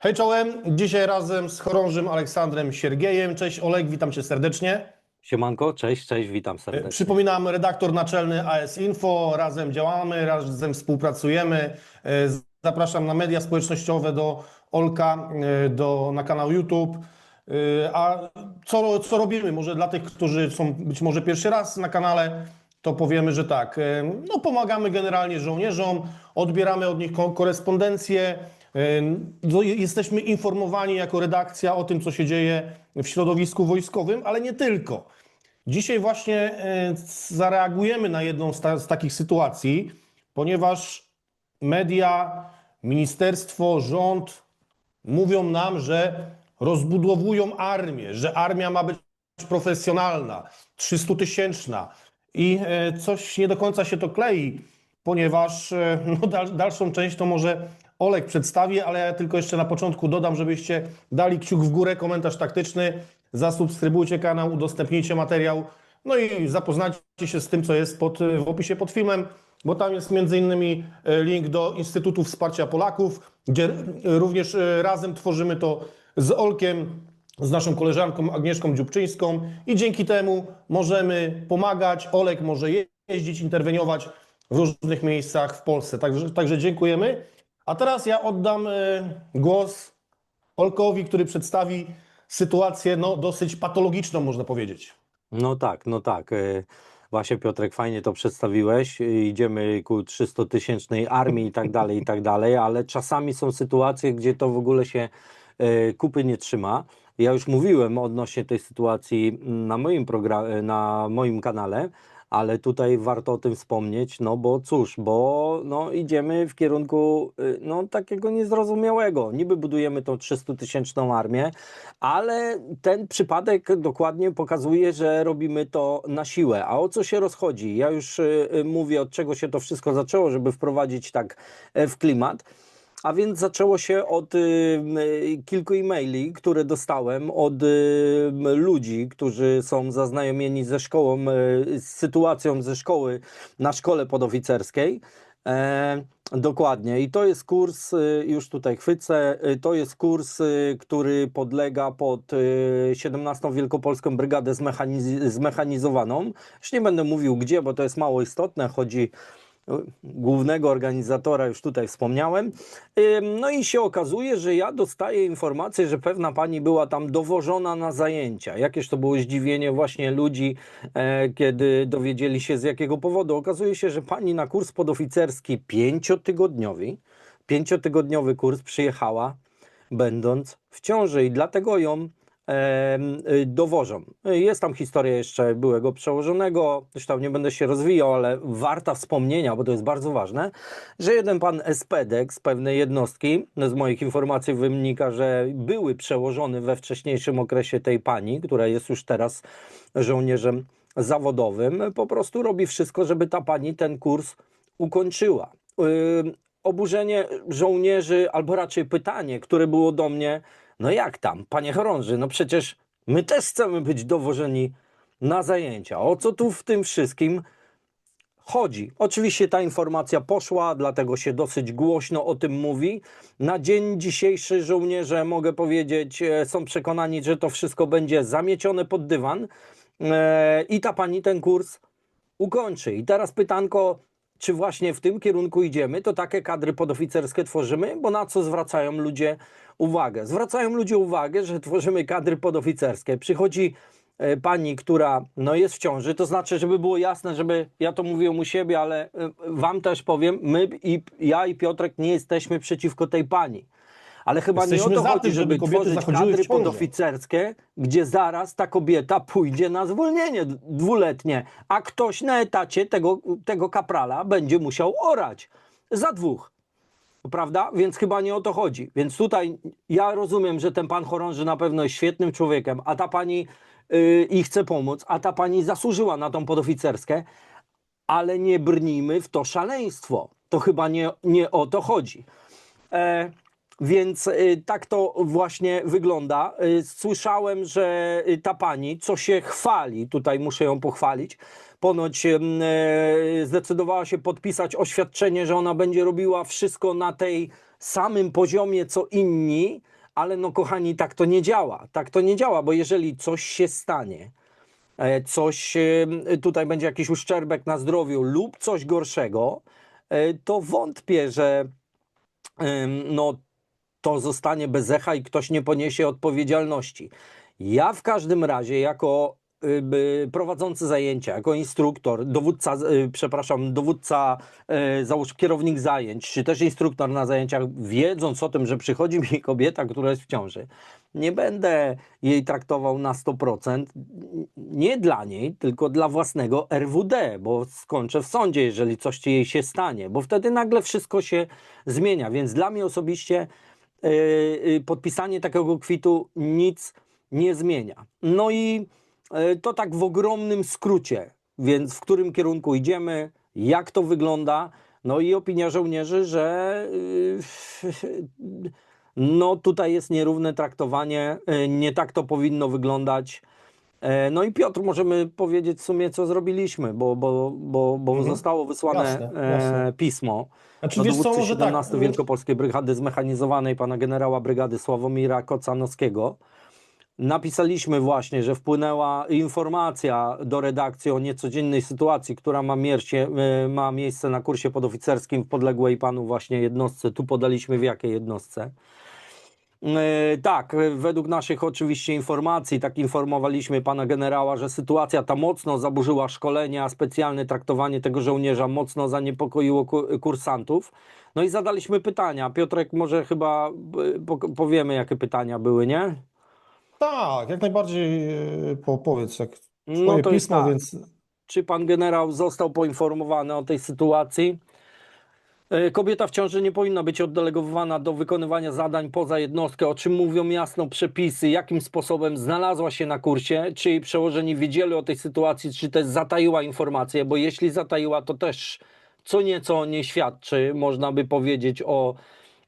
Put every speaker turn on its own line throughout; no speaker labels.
Hej czołem, dzisiaj razem z chorążym Aleksandrem Siergiejem. Cześć Olek, witam cię serdecznie.
Siemanko, cześć, cześć, witam serdecznie.
Przypominam, redaktor naczelny AS Info, razem działamy, razem współpracujemy. E, Zapraszam na media społecznościowe do Olka, e, do, na kanał YouTube. E, A co, co robimy? Może dla tych, którzy są być może pierwszy raz na kanale, to powiemy, że tak. No, pomagamy generalnie żołnierzom, odbieramy od nich ko- korespondencję. E, no, Jesteśmy informowani jako redakcja o tym, co się dzieje w środowisku wojskowym, ale nie tylko. Dzisiaj właśnie e, zareagujemy na jedną z, ta, z takich sytuacji, ponieważ media, ministerstwo, rząd mówią nam, że rozbudowują armię, że armia ma być profesjonalna, 300-tysięczna i e, coś nie do końca się to klei, ponieważ no, dal, dalszą część to może Olek przedstawi, ale ja tylko jeszcze na początku dodam, żebyście dali kciuk w górę, komentarz taktyczny, zasubskrybujcie kanał, udostępnijcie materiał, no i zapoznajcie się z tym, co jest pod, w opisie pod filmem, bo tam jest między innymi e, link do Instytutu Wsparcia Polaków, gdzie również e, razem tworzymy to z Olkiem, z naszą koleżanką Agnieszką Dziubczyńską i dzięki temu możemy pomagać. Olek może je- jeździć, interweniować w różnych miejscach w Polsce. Także, także dziękujemy. A teraz ja oddam e, głos Olkowi, który przedstawi sytuację no, dosyć patologiczną, można powiedzieć.
No tak, no tak. e, Właśnie Piotrek, fajnie to przedstawiłeś. e, Idziemy ku 300-tysięcznej armii i tak dalej, i tak dalej, ale czasami są sytuacje, gdzie to w ogóle się kupy nie trzyma. Ja już mówiłem odnośnie tej sytuacji na moim na moim kanale, ale tutaj warto o tym wspomnieć, no bo cóż, bo no, idziemy w kierunku y, no, takiego niezrozumiałego. Niby budujemy tą 300-tysięczną armię, ale ten przypadek dokładnie pokazuje, że robimy to na siłę. A o co się rozchodzi? Ja już y, y, mówię, od czego się to wszystko zaczęło, żeby wprowadzić tak e, w klimat. A więc zaczęło się od y, y, kilku e-maili, które dostałem od y, ludzi, którzy są zaznajomieni ze szkołą, y, z sytuacją ze szkoły na szkole podoficerskiej. E, dokładnie. I to jest kurs, y, już tutaj chwycę, y, to jest kurs, który podlega pod y, 17. Wielkopolską Brygadę zmechaniz- zmechanizowaną. Już nie będę mówił gdzie, bo to jest mało istotne. Chodzi głównego organizatora, już tutaj wspomniałem. No i się okazuje, że ja dostaję informację, że pewna pani była tam dowożona na zajęcia. Jakież to było zdziwienie właśnie ludzi, e, kiedy dowiedzieli się z jakiego powodu. Okazuje się, że pani na kurs podoficerski pięciotygodniowy, pięciotygodniowy kurs przyjechała, będąc w ciąży i dlatego ją dowożą. Jest tam historia jeszcze byłego przełożonego, zresztą nie będę się rozwijał, ale warta wspomnienia, bo to jest bardzo ważne, że jeden pan Espedek z pewnej jednostki, no z moich informacji wynika, że były przełożony we wcześniejszym okresie tej pani, która jest już teraz żołnierzem zawodowym, po prostu robi wszystko, żeby ta pani ten kurs ukończyła. Ym, Oburzenie żołnierzy, albo raczej pytanie, które było do mnie, no jak tam, panie chorąży, no przecież my też chcemy być dowożeni na zajęcia. O co tu w tym wszystkim chodzi? Oczywiście ta informacja poszła, dlatego się dosyć głośno o tym mówi. Na dzień dzisiejszy żołnierze, mogę powiedzieć, e, są przekonani, że to wszystko będzie zamiecione pod dywan e, i ta pani ten kurs ukończy. I teraz pytanko, czy właśnie w tym kierunku idziemy, to takie kadry podoficerskie tworzymy, bo na co zwracają ludzie uwagę? Zwracają ludzie uwagę, że tworzymy kadry podoficerskie. Przychodzi e, pani, która no, jest w ciąży, to znaczy, żeby było jasne, żeby ja to mówiłem u siebie, ale e, wam też powiem, my i ja i Piotrek nie jesteśmy przeciwko tej pani. Ale chyba
Jesteśmy
nie o to chodzi,
tym, żeby
żeby, tworzyć kadry podoficerskie, gdzie zaraz ta kobieta pójdzie na zwolnienie dwuletnie, a ktoś na etacie tego, tego kaprala będzie musiał orać za dwóch. Prawda? Więc chyba nie o to chodzi. Więc tutaj ja rozumiem, że ten pan chorąży na pewno jest świetnym człowiekiem, a ta pani yy, i chce pomóc, a ta pani zasłużyła na tą podoficerskę, ale nie brnijmy w to szaleństwo. To chyba nie, nie o to chodzi. E, więc y, tak to właśnie wygląda. Y, Słyszałem, że y, ta pani, co się chwali, tutaj muszę ją pochwalić, ponoć zdecydowała się podpisać oświadczenie, że ona będzie robiła wszystko na tej samym poziomie co inni, ale no kochani, tak to nie działa. Tak to nie działa, bo jeżeli coś się stanie, e, coś tutaj będzie jakiś uszczerbek na zdrowiu lub coś gorszego, e, to wątpię, że no, to zostanie bez echa i ktoś nie poniesie odpowiedzialności. Ja w każdym razie jako y, by, prowadzący zajęcia, jako instruktor, dowódca, y, przepraszam, dowódca, y, załóż kierownik zajęć, czy też instruktor na zajęciach, wiedząc o tym, że przychodzi mi kobieta, która jest w ciąży, nie będę jej traktował na 100%, nie dla niej, tylko dla własnego RWD, bo skończę w sądzie, jeżeli coś jej się stanie, bo wtedy nagle wszystko się zmienia, więc dla mnie osobiście podpisanie takiego kwitu nic nie zmienia. No i yy, to tak w ogromnym skrócie, więc w którym kierunku idziemy, jak to wygląda, no i opinia żołnierzy, że no tutaj jest nierówne traktowanie, nie tak to powinno wyglądać. E, No i Piotr, możemy powiedzieć w sumie, co zrobiliśmy, bo, bo, bo, bo
Mhm.
zostało wysłane
Jasne,
e,
jasne.
pismo
Znaczy,
do
co,
dowódcy
może tak.
17 Wielkopolskiej Brygady Zmechanizowanej, pana generała brygady Sławomira Kocanowskiego. Napisaliśmy właśnie, że wpłynęła informacja do redakcji o niecodziennej sytuacji, która ma, miercie, e, ma miejsce na kursie podoficerskim w podległej panu właśnie jednostce. Tu podaliśmy w jakiej jednostce. E, Tak, według naszych oczywiście informacji, tak informowaliśmy pana generała, że sytuacja ta mocno zaburzyła szkolenia, specjalne traktowanie tego żołnierza mocno zaniepokoiło ku- kursantów. No i zadaliśmy pytania. Piotrek, może chyba e, po- powiemy, jakie pytania były, nie?
Tak, jak najbardziej e, po, powiedz, jak
No
twoje
to jest
pismo,
tak.
więc
Czy pan generał został poinformowany o tej sytuacji? E, Kobieta w ciąży nie powinna być oddelegowana do wykonywania zadań poza jednostkę, o czym mówią jasno przepisy, jakim sposobem znalazła się na kursie, czy jej przełożeni wiedzieli o tej sytuacji, czy też zataiła informacje, bo jeśli zataiła, to też co nieco nie świadczy, można by powiedzieć o,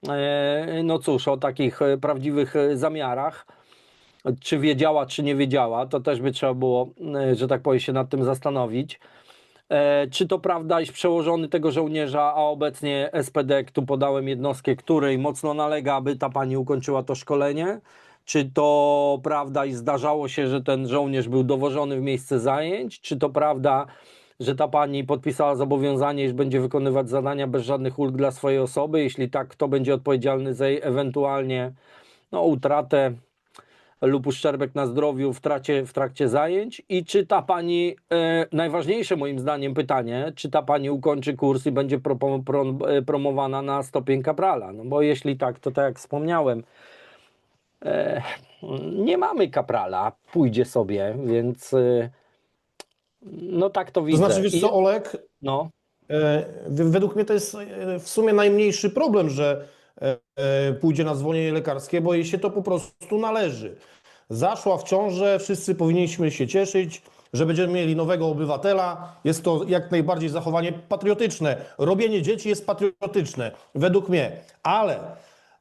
e, no cóż, o takich e, prawdziwych zamiarach. Czy wiedziała, czy nie wiedziała, to też by trzeba było, że tak powiem, się nad tym zastanowić. E, Czy to prawda, iż przełożony tego żołnierza, a obecnie SPD, tu podałem jednostkę, której mocno nalega, aby ta pani ukończyła to szkolenie? Czy to prawda i zdarzało się, że ten żołnierz był dowożony w miejsce zajęć? Czy to prawda, że ta pani podpisała zobowiązanie, iż będzie wykonywać zadania bez żadnych ulg dla swojej osoby? Jeśli tak, kto będzie odpowiedzialny za jej ewentualnie no, utratę lub uszczerbek na zdrowiu w, tracie, w trakcie zajęć? I czy ta pani, e, najważniejsze moim zdaniem pytanie, czy ta pani ukończy kurs i będzie pro, pro, e, promowana na stopień kaprala, no bo jeśli tak, to tak jak wspomniałem, e, nie mamy kaprala, pójdzie sobie, więc e, no tak to
to
widzę.
znaczy, wiesz co, Olek,
no,
E, Według mnie to jest e, w sumie najmniejszy problem, że pójdzie na zwolnienie lekarskie, bo jej się to po prostu należy. Zaszła w ciążę, wszyscy powinniśmy się cieszyć, że będziemy mieli nowego obywatela. Jest to jak najbardziej zachowanie patriotyczne. Robienie dzieci jest patriotyczne, według mnie. Ale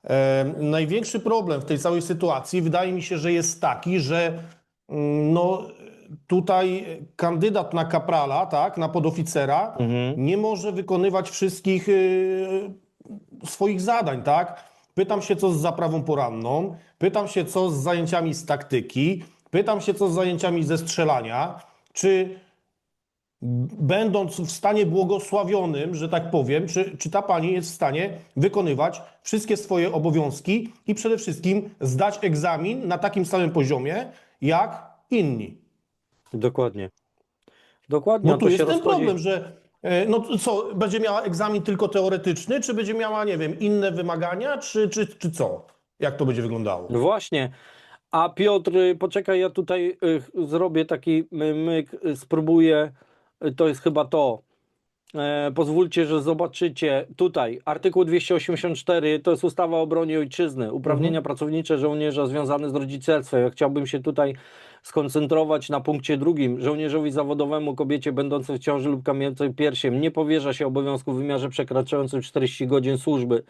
e, największy problem w tej całej sytuacji wydaje mi się, że jest taki, że mm, no, tutaj kandydat na kaprala, tak, na podoficera, nie może wykonywać wszystkich y, swoich zadań, tak? Pytam się, co z zaprawą poranną, pytam się, co z zajęciami z taktyki, pytam się, co z zajęciami ze strzelania, czy będąc w stanie błogosławionym, że tak powiem, czy, czy ta pani jest w stanie wykonywać wszystkie swoje obowiązki i przede wszystkim zdać egzamin na takim samym poziomie jak inni.
dokładnie. Dokładnie,
No tu
to
jest ten
rozchodzi.
problem, że no co, będzie miała egzamin tylko teoretyczny, czy będzie miała, nie wiem, inne wymagania, czy, czy, czy co? Jak to będzie wyglądało?
No Właśnie. A Piotr, poczekaj, ja tutaj y, zrobię taki myk, spróbuję. To jest chyba to. E, pozwólcie, że zobaczycie tutaj artykuł 284 to jest ustawa o obronie ojczyzny, uprawnienia pracownicze żołnierza związane z rodzicielstwem. Ja chciałbym się tutaj skoncentrować na punkcie drugim. Żołnierzowi zawodowemu, kobiecie będącej w ciąży lub kamieniącej piersiem nie powierza się obowiązku w wymiarze przekraczającym 40 godzin służby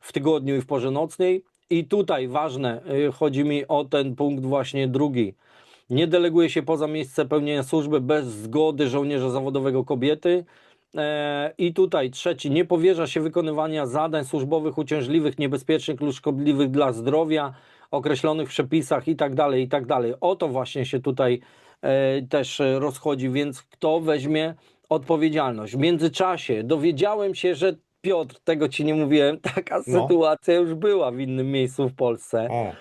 w tygodniu i w porze nocnej. I tutaj ważne, y, chodzi mi o ten punkt właśnie drugi. Nie deleguje się poza miejsce pełnienia służby bez zgody żołnierza zawodowego kobiety E, I tutaj trzeci, nie powierza się wykonywania zadań służbowych uciążliwych, niebezpiecznych lub szkodliwych dla zdrowia, określonych przepisach i tak dalej, i tak dalej. O to właśnie się tutaj e, też rozchodzi, więc kto weźmie odpowiedzialność? W międzyczasie dowiedziałem się, że Piotr, tego ci nie mówiłem, taka
No.
sytuacja już była w innym miejscu w Polsce.
O,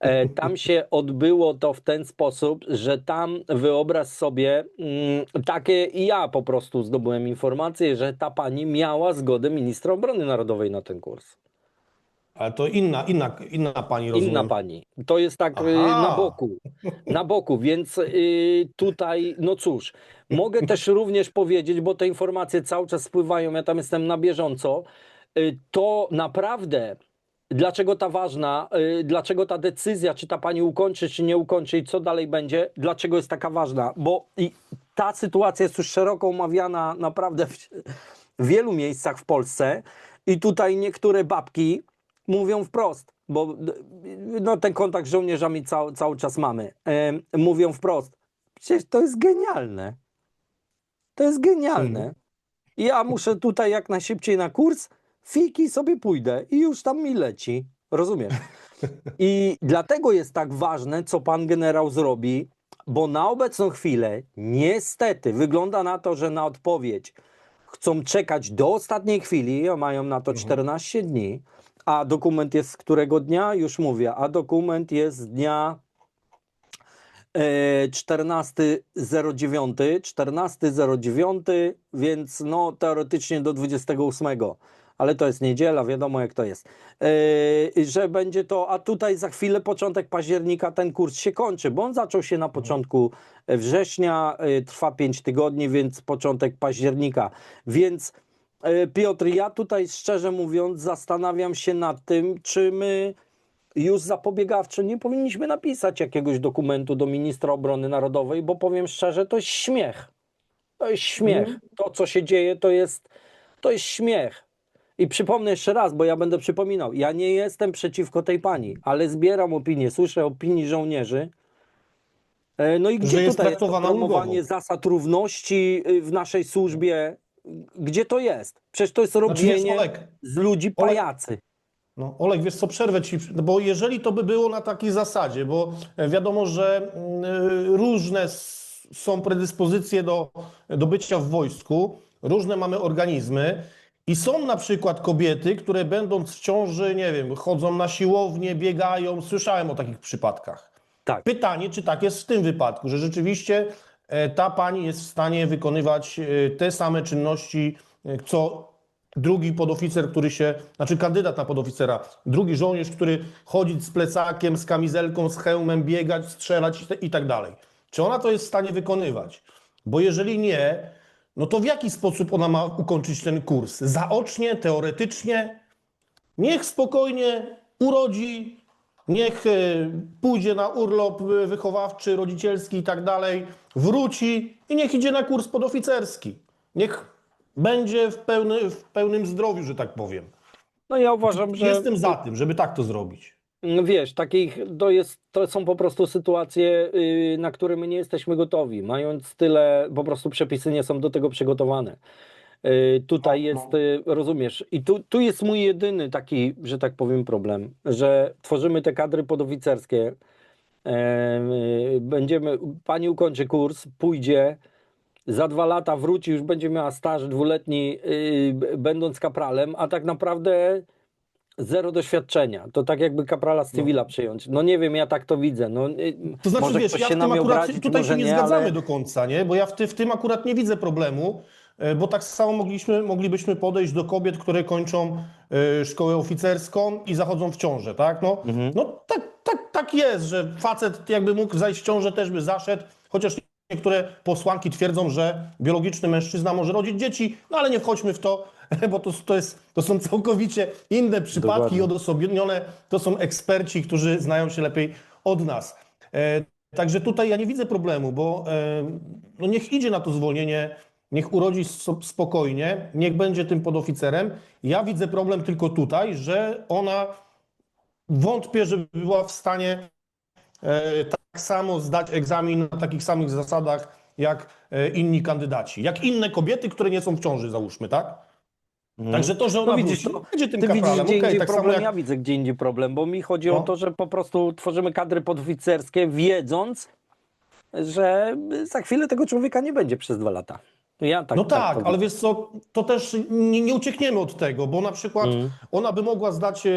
E, Tam się odbyło to w ten sposób, że tam wyobraź sobie, mm, takie i ja po prostu zdobyłem informację, że ta pani miała zgodę ministra obrony narodowej na ten kurs.
Ale to inna, inna, inna pani rozumiem.
Inna pani. To jest tak y,
Aha.
na boku. Na boku, więc y, tutaj, no cóż, mogę też również powiedzieć, bo te informacje cały czas spływają, ja tam jestem na bieżąco, y, to naprawdę. Dlaczego ta ważna, dlaczego ta decyzja, czy ta pani ukończy, czy nie ukończy i co dalej będzie, dlaczego jest taka ważna? Bo i ta sytuacja jest już szeroko omawiana naprawdę w wielu miejscach w Polsce i tutaj niektóre babki mówią wprost, bo no, ten kontakt z żołnierzami cały, cały czas mamy. Em, mówią wprost, przecież to jest genialne. To jest genialne.
Mhm.
Ja muszę tutaj jak najszybciej na kurs, fiki sobie pójdę i już tam mi leci. Rozumiesz? I dlatego jest tak ważne, co pan generał zrobi, bo na obecną chwilę niestety wygląda na to, że na odpowiedź chcą czekać do ostatniej chwili, mają na to 14 dni, a dokument jest z którego dnia? Już mówię, a dokument jest z dnia e, 14.09, 14.09, więc no teoretycznie do 28, ale to jest niedziela, wiadomo jak to jest. E, że będzie to, a tutaj za chwilę początek października ten kurs się kończy, bo on zaczął się na początku września, e, trwa 5 tygodni, więc początek października. Więc e, Piotr, ja tutaj szczerze mówiąc zastanawiam się nad tym, czy my już zapobiegawczo nie powinniśmy napisać jakiegoś dokumentu do ministra obrony narodowej, bo powiem szczerze, to jest śmiech. To jest śmiech. To, co się dzieje, to jest, to jest śmiech. I przypomnę jeszcze raz, bo ja będę przypominał, ja nie jestem przeciwko tej pani, ale zbieram opinię, słyszę opinii żołnierzy. E, No i gdzie
jest
tutaj jest to
traktowana
promowanie zasad równości y, w naszej służbie? Gdzie to jest? Przecież to jest
Znaczy
robienie
Olek,
z ludzi
Olek-
pajacy.
No, Olek, wiesz co, przerwę ci, bo jeżeli to by było na takiej zasadzie, bo wiadomo, że mm, różne s- są predyspozycje do, do bycia w wojsku, różne mamy organizmy i są na przykład kobiety, które będąc w ciąży, nie wiem, chodzą na siłownię, biegają, słyszałem o takich przypadkach.
Tak.
Pytanie, czy tak jest w tym wypadku, że rzeczywiście e, ta pani jest w stanie wykonywać e, te same czynności, e, co drugi podoficer, który się, znaczy kandydat na podoficera, drugi żołnierz, który chodzić z plecakiem, z kamizelką, z hełmem, biegać, strzelać i tak dalej. Czy ona to jest w stanie wykonywać? Bo jeżeli nie, no to w jaki sposób ona ma ukończyć ten kurs? Zaocznie, teoretycznie? Niech spokojnie urodzi, niech e, pójdzie na urlop e, wychowawczy, rodzicielski i tak dalej, wróci i niech idzie na kurs podoficerski. Niech będzie w, pełny, w pełnym zdrowiu, że tak powiem.
No ja uważam, że
Jestem za tym, żeby tak to zrobić.
No Wiesz, takich to jest, to są po prostu sytuacje, yy, na które my nie jesteśmy gotowi. Mając tyle, po prostu przepisy nie są do tego przygotowane. Yy, tutaj
No,
jest, yy, rozumiesz, i tu, tu jest mój jedyny taki, że tak powiem, problem, że tworzymy te kadry podoficerskie. Yy, będziemy, pani ukończy kurs, pójdzie, za dwa lata wróci, już będzie miała staż dwuletni, będąc kapralem, a tak naprawdę Zero doświadczenia. To tak jakby kaprala z cywila przyjąć. No nie wiem, ja tak to widzę. No,
To znaczy,
może
wiesz, ja
się
w tym akurat
obrazić,
tutaj się nie,
nie,
zgadzamy
ale...
do końca, nie? Bo ja w, ty, w tym akurat nie widzę problemu, e, bo tak samo mogliśmy, moglibyśmy podejść do kobiet, które kończą e, szkołę oficerską i zachodzą w ciążę, tak? No,
Mhm.
no tak, tak, tak jest, że facet jakby mógł zajść w ciążę, też by zaszedł, chociaż niektóre posłanki twierdzą, że biologiczny mężczyzna może rodzić dzieci, no ale nie wchodźmy w to, bo to, to, jest, to są całkowicie inne przypadki
Dokładnie.
odosobnione, to są eksperci, którzy znają się lepiej od nas. E, Także tutaj ja nie widzę problemu, bo e, no niech idzie na to zwolnienie, niech urodzi spokojnie, niech będzie tym podoficerem. Ja widzę problem tylko tutaj, że ona wątpię, żeby była w stanie e, tak samo zdać egzamin na takich samych zasadach jak e, inni kandydaci, jak inne kobiety, które nie są w ciąży, załóżmy, tak? Także to, że ona
No widzisz,
będzie tym
ty widzisz gdzie
okej,
indziej
tak
problem,
jak...
ja widzę gdzie indziej problem, bo mi chodzi o
No.
to, że po prostu tworzymy kadry podoficerskie, wiedząc, że za chwilę tego człowieka nie będzie przez dwa lata. Ja tak,
No tak,
to
ale wiesz co, to też nie, nie uciekniemy od tego, bo na przykład
Mhm.
ona by mogła zdać e,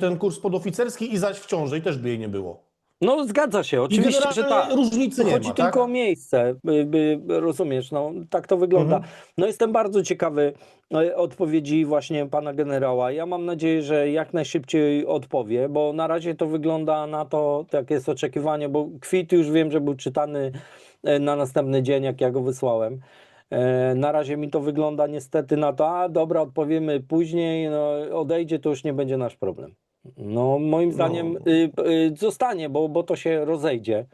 ten kurs podoficerski i zaś w ciąży i też by jej nie było.
No zgadza się, oczywiście, że tak.
różnicy nie
Chodzi
ma,
tylko
tak?
o miejsce, by, by, rozumiesz, no tak to wygląda.
Mhm.
No jestem bardzo ciekawy e, odpowiedzi właśnie pana generała. Ja mam nadzieję, że jak najszybciej odpowie, bo na razie to wygląda na to, jak jest oczekiwanie, bo kwit już wiem, że był czytany e, na następny dzień, jak ja go wysłałem. E, Na razie mi to wygląda niestety na to, a dobra, odpowiemy później, no, odejdzie, to już nie będzie nasz problem. No, moim zdaniem y, y, zostanie, bo, bo to się rozejdzie.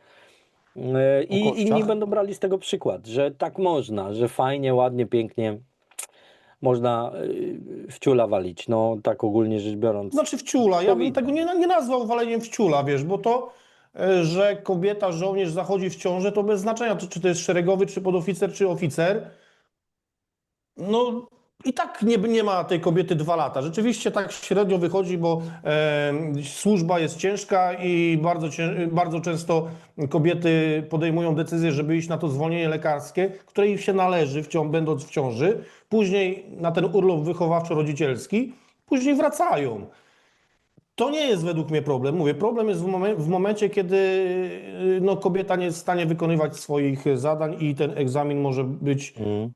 Y, I inni będą brali z tego przykład, że tak można, że fajnie, ładnie, pięknie można y, w ciula walić. No, tak ogólnie rzecz biorąc.
Znaczy wciula, ja bym tego nie, nie nazwał waleniem wciula, wiesz, bo to, e, że kobieta, żołnierz zachodzi w ciążę, to bez znaczenia, czy, to jest szeregowy, czy podoficer, czy oficer. No i tak nie, nie ma tej kobiety dwa lata. Rzeczywiście tak średnio wychodzi, bo e, służba jest ciężka i bardzo, bardzo często kobiety podejmują decyzję, żeby iść na to zwolnienie lekarskie, które im się należy, w będąc w ciąży, później na ten urlop wychowawczo-rodzicielski, później wracają. To nie jest według mnie problem. Mówię, problem jest w, momen- w momencie, kiedy y, no, kobieta nie jest w stanie wykonywać swoich zadań i ten egzamin może być.
Mm.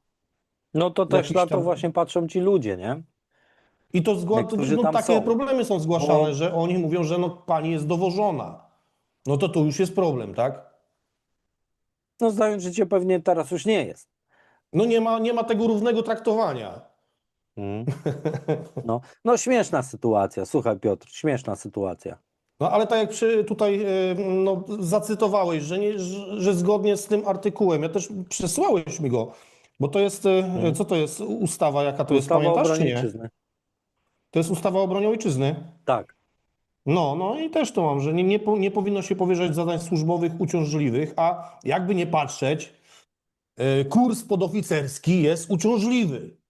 No to też na to
tam-
właśnie patrzą ci ludzie, nie?
I to zgła- no, takie
są.
problemy są zgłaszane,
Bo-
że oni mówią, że no, pani jest dowożona. No to tu już jest problem, tak?
No zdając życie pewnie teraz już nie jest.
No nie ma, nie ma tego równego traktowania.
Mm. No, no śmieszna sytuacja, słuchaj Piotr, śmieszna sytuacja.
No ale tak jak przy, tutaj y, no, zacytowałeś, że, nie, że, zgodnie z tym artykułem, ja też przesłałeś mi go, bo to jest, y, co to jest ustawa, jaka to
Ustawa
jest, pamiętasz czy nie?
ojczyzny.
To jest ustawa o obronie ojczyzny.
Tak.
No, no i też to mam, że nie, nie, nie powinno się powierzać zadań służbowych uciążliwych, a jakby nie patrzeć, y, kurs podoficerski jest uciążliwy.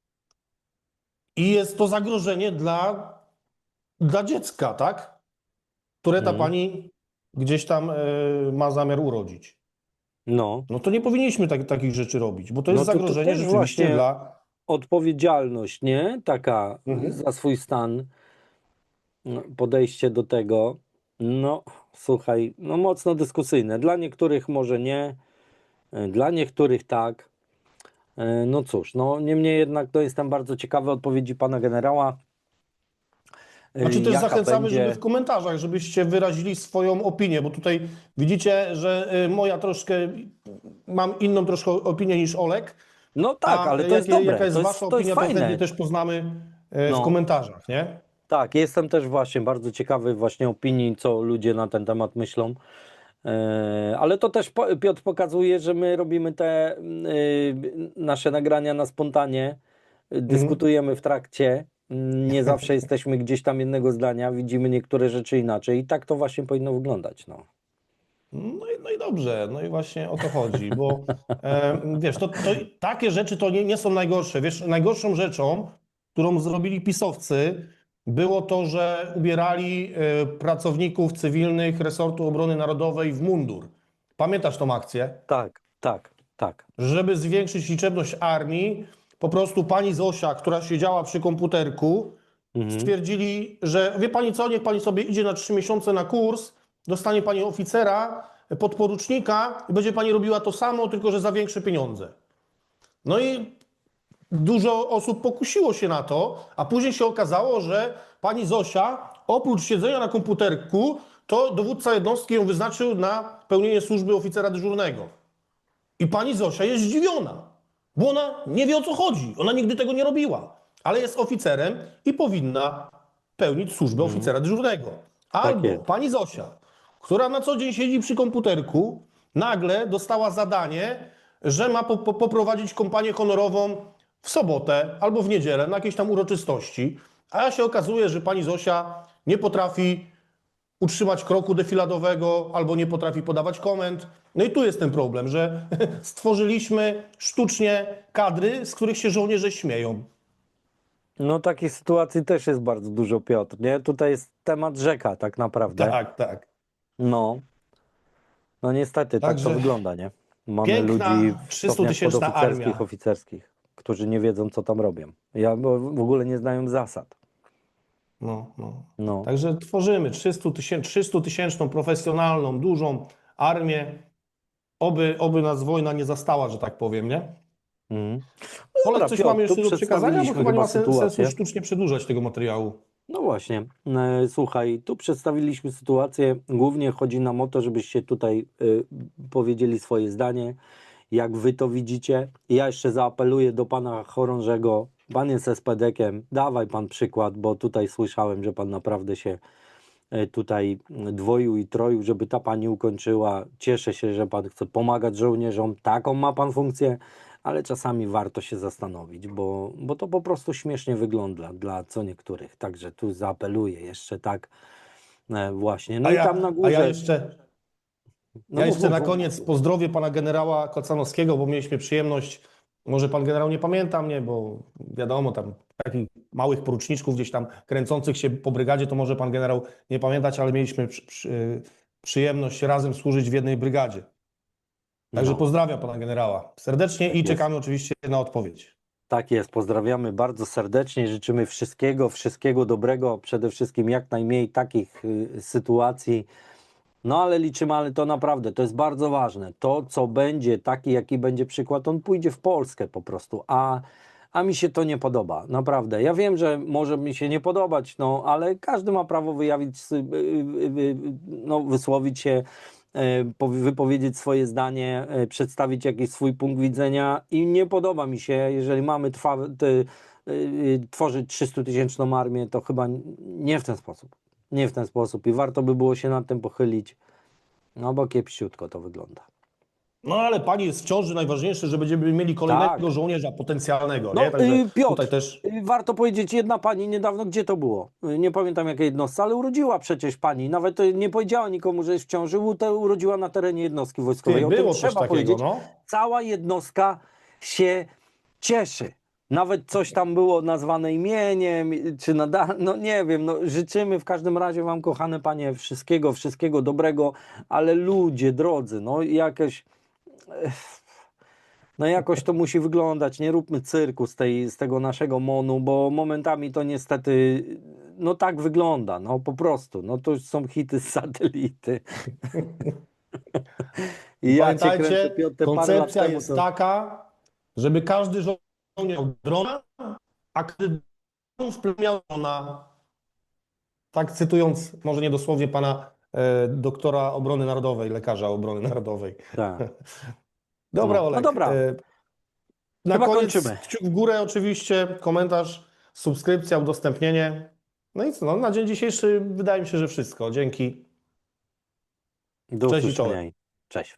I jest to zagrożenie dla, dla dziecka, tak? Które ta
Mhm.
pani gdzieś tam y, ma zamiar urodzić.
No,
No to nie powinniśmy tak, takich rzeczy robić, bo to jest
No to- to
zagrożenie
też
rzeczywiście
właśnie-
dla.
odpowiedzialność, nie? Taka
Mhm.
za swój stan, no, podejście do tego. No, słuchaj, no mocno dyskusyjne. Dla niektórych może nie, e, dla niektórych tak. E, No cóż, no niemniej jednak to jestem bardzo ciekawy odpowiedzi pana generała. E,
Znaczy też
jaka
zachęcamy,
będzie-
żeby w komentarzach, żebyście wyrazili swoją opinię, bo tutaj widzicie, że y, moja troszkę, mam inną troszkę opinię niż Olek.
No tak, ale to
jakie-
jest dobre,
Jaka jest
to jest,
wasza
to
opinia,
jest
to
fajne.
chętnie też poznamy e, w
No.
komentarzach, nie?
Tak, jestem też właśnie bardzo ciekawy właśnie opinii, co ludzie na ten temat myślą. E, Ale to też Piotr pokazuje, że my robimy te y, nasze nagrania na spontanie, y, dyskutujemy w trakcie, nie zawsze jesteśmy gdzieś tam jednego zdania, widzimy niektóre rzeczy inaczej i tak to właśnie powinno wyglądać. No.
No i, no i dobrze, no i właśnie o to chodzi, bo e, wiesz, to, to, takie rzeczy to nie, nie są najgorsze. Wiesz, najgorszą rzeczą, którą zrobili pisowcy, było to, że ubierali e, pracowników cywilnych resortu obrony narodowej w mundur. Pamiętasz tą akcję?
Tak, tak, tak.
Żeby zwiększyć liczebność armii, po prostu pani Zosia, która siedziała przy komputerku,
Mhm.
stwierdzili, że wie pani co, niech pani sobie idzie na trzy miesiące na kurs, dostanie pani oficera, podporucznika i będzie pani robiła to samo, tylko że za większe pieniądze. No i dużo osób pokusiło się na to, a później się okazało, że pani Zosia, oprócz siedzenia na komputerku, to dowódca jednostki ją wyznaczył na pełnienie służby oficera dyżurnego. I pani Zosia jest zdziwiona, bo ona nie wie o co chodzi. Ona nigdy tego nie robiła, ale jest oficerem i powinna pełnić służbę oficera dyżurnego. Albo
jest.
pani Zosia, która na co dzień siedzi przy komputerku, nagle dostała zadanie, że ma po, poprowadzić kompanię honorową w sobotę albo w niedzielę na jakieś tam uroczystości, a się okazuje, że pani Zosia nie potrafi utrzymać kroku defiladowego albo nie potrafi podawać komend. No i tu jest ten problem, że stworzyliśmy sztucznie kadry, z których się żołnierze śmieją.
No takich sytuacji też jest bardzo dużo, Piotr, nie? Tutaj jest temat rzeka tak naprawdę.
Tak, tak.
No. No niestety, tak
Także
to wygląda, nie? Mamy ludzi w
300
stopniach
tysięczna armia.
oficerskich, którzy nie wiedzą, co tam robią. Ja bo w ogóle nie znają zasad.
No, no.
No.
Także tworzymy 300 tysięczną, 300 tysięczną profesjonalną, dużą armię. Oby, oby nas wojna nie zastała, że tak powiem, nie?
Dobra,
coś
Piotr,
mamy jeszcze do przekazania, bo chyba nie ma sen- sensu
sytuację.
sztucznie przedłużać tego materiału.
No właśnie, e, słuchaj, tu przedstawiliśmy sytuację. Głównie chodzi nam o to, żebyście tutaj y, powiedzieli swoje zdanie, jak wy to widzicie. Ja jeszcze zaapeluję do pana chorążego. Pan jest SPD-kiem, dawaj pan przykład, bo tutaj słyszałem, że pan naprawdę się e, tutaj dwoił i troił, żeby ta pani ukończyła. Cieszę się, że pan chce pomagać żołnierzom. Taką ma pan funkcję, ale czasami warto się zastanowić, bo, bo to po prostu śmiesznie wygląda dla co niektórych. Także tu zaapeluję jeszcze tak e, właśnie. No
a,
i tam na
a
górze.
ja jeszcze,
no
ja jeszcze na koniec pozdrowię pana generała Kocanowskiego, bo mieliśmy przyjemność, może pan generał nie pamięta mnie, bo wiadomo, tam takich małych poruczniczków gdzieś tam kręcących się po brygadzie, to może pan generał nie pamiętać, ale mieliśmy przy, przy, przyjemność razem służyć w jednej brygadzie. Także
No.
pozdrawiam pana generała serdecznie i
jest.
czekamy oczywiście na odpowiedź.
Tak jest, pozdrawiamy bardzo serdecznie, życzymy wszystkiego, wszystkiego dobrego, przede wszystkim jak najmniej takich y, sytuacji. No ale liczymy, ale to naprawdę, to jest bardzo ważne. To, co będzie, taki jaki będzie przykład, on pójdzie w Polskę po prostu, a, a mi się to nie podoba, naprawdę. Ja wiem, że może mi się nie podobać, no ale każdy ma prawo wyjawić, y, y, y, no, wysłowić się, e, powi- wypowiedzieć swoje zdanie, e, przedstawić jakiś swój punkt widzenia i nie podoba mi się, jeżeli mamy trwa, tworzyć 300-tysięczną armię, to chyba nie w ten sposób. Nie w ten sposób i warto by było się nad tym pochylić, no bo kiepściutko to wygląda.
No ale pani jest w ciąży, najważniejsze, że będziemy mieli kolejnego
Tak.
żołnierza potencjalnego,
No,
nie? Także
y, Piotr,
też...
Y, Warto powiedzieć, jedna pani niedawno, gdzie to było? Y, Nie pamiętam jakiej jednostce, ale urodziła przecież pani. Nawet nie powiedziała nikomu, że jest w ciąży, urodziła na terenie jednostki wojskowej.
Ty,
O tym
było coś
trzeba
takiego,
powiedzieć.
no.
Cała jednostka się cieszy. Nawet coś tam było nazwane imieniem, czy nadal, no nie wiem, no życzymy w każdym razie wam, kochane panie, wszystkiego, wszystkiego dobrego, ale ludzie, drodzy, no jakieś, no jakoś to musi wyglądać, nie róbmy cyrku z, tej, z tego naszego monu, bo momentami to niestety, no tak wygląda, no po prostu, no to są hity z satelity. I ja
Pamiętajcie,
kręcę, Piotr,
koncepcja jest
to-
taka, żeby każdy miał drona, a każdy dron miał drona. Tak cytując, może nie dosłownie pana e, doktora obrony narodowej, lekarza obrony narodowej.
Tak.
Dobra,
No, no
Olek.
dobra.
e, Na
Chyba
koniec
kończymy.
kciuk w górę oczywiście, komentarz, subskrypcja, udostępnienie. No i co, no, na dzień dzisiejszy wydaje mi się, że wszystko. Dzięki.
Do
Cześć i czołem.
Cześć.